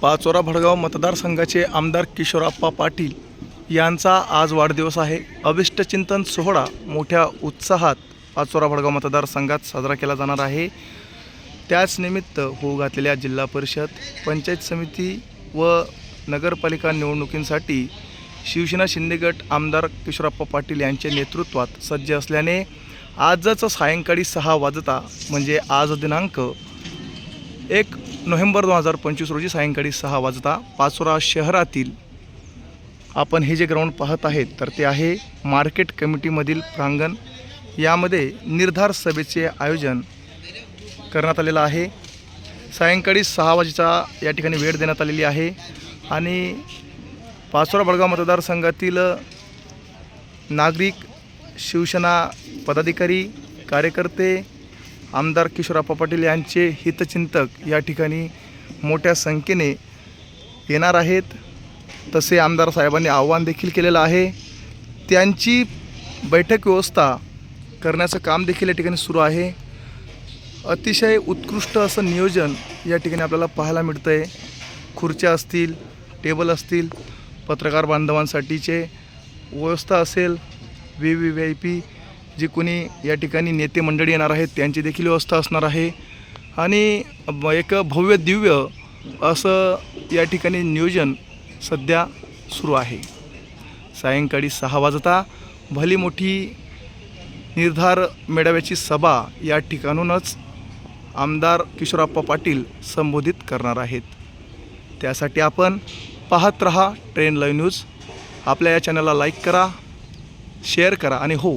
पाचोरा भडगाव मतदारसंघाचे आमदार किशोरप्पा पाटील यांचा आज वाढदिवस आहे. अभिष्टचिंतन सोहळा मोठ्या उत्साहात पाचोरा भडगाव मतदारसंघात साजरा केला जाणार आहे. त्याच निमित्त होऊ घातलेल्या जिल्हा परिषद पंचायत समिती व नगरपालिका निवडणुकींसाठी शिवसेना शिंदेगट आमदार किशोरप्पा पाटील यांच्या नेतृत्वात सज्ज असल्याने आजच सायंकाळी सहा वाजता म्हणजे आज दिनांक एक नोव्हेंबर दोन हजार पंचवीस रोजी सायंकाळी सहा वाजता पाचोरा शहरातील आपण हे जे ग्राउंड पाहत आहेत तर ते आहे मार्केट कमिटीमधील प्रांगण. यामध्ये निर्धार सभेचे आयोजन करण्यात आलेलं आहे. सायंकाळी सहा वाजेचा या ठिकाणी वेळ देण्यात आलेली आहे आणि पाचोरा बडगाव मतदारसंघातील नागरिक शिवसेना पदाधिकारी कार्यकर्ते आमदार किशोरप्पा पाटील यांचे हितचिंतक या ठिकाणी मोठ्या संख्येने येणार आहेत. तसे आमदार साहेबांनी आव्हान देखील केलेलं आहे. त्यांची बैठक व्यवस्था करण्याचं काम देखील या ठिकाणी सुरू आहे. अतिशय उत्कृष्ट असं नियोजन या ठिकाणी आपल्याला पाहायला मिळतं आहे खुर्च्या असतील टेबल असतील पत्रकार बांधवांसाठीचे व्यवस्था असेल V V V I P जे कोणी या ठिकाणी नेते मंडळी येणार आहेत त्यांची देखील व्यवस्था असणार आहे. आणि एक भव्य दिव्य असं या ठिकाणी नियोजन सध्या सुरू आहे. सायंकाळी सहा वाजता भली मोठी निर्धार मेळाव्याची सभा या ठिकाणूनच आमदार किशोरप्पा पाटील संबोधित करणार आहेत. त्यासाठी आपण पाहत रहा ट्रेन लाईव्ह न्यूज. आपल्या या चॅनलला लाईक करा शेअर करा आणि हो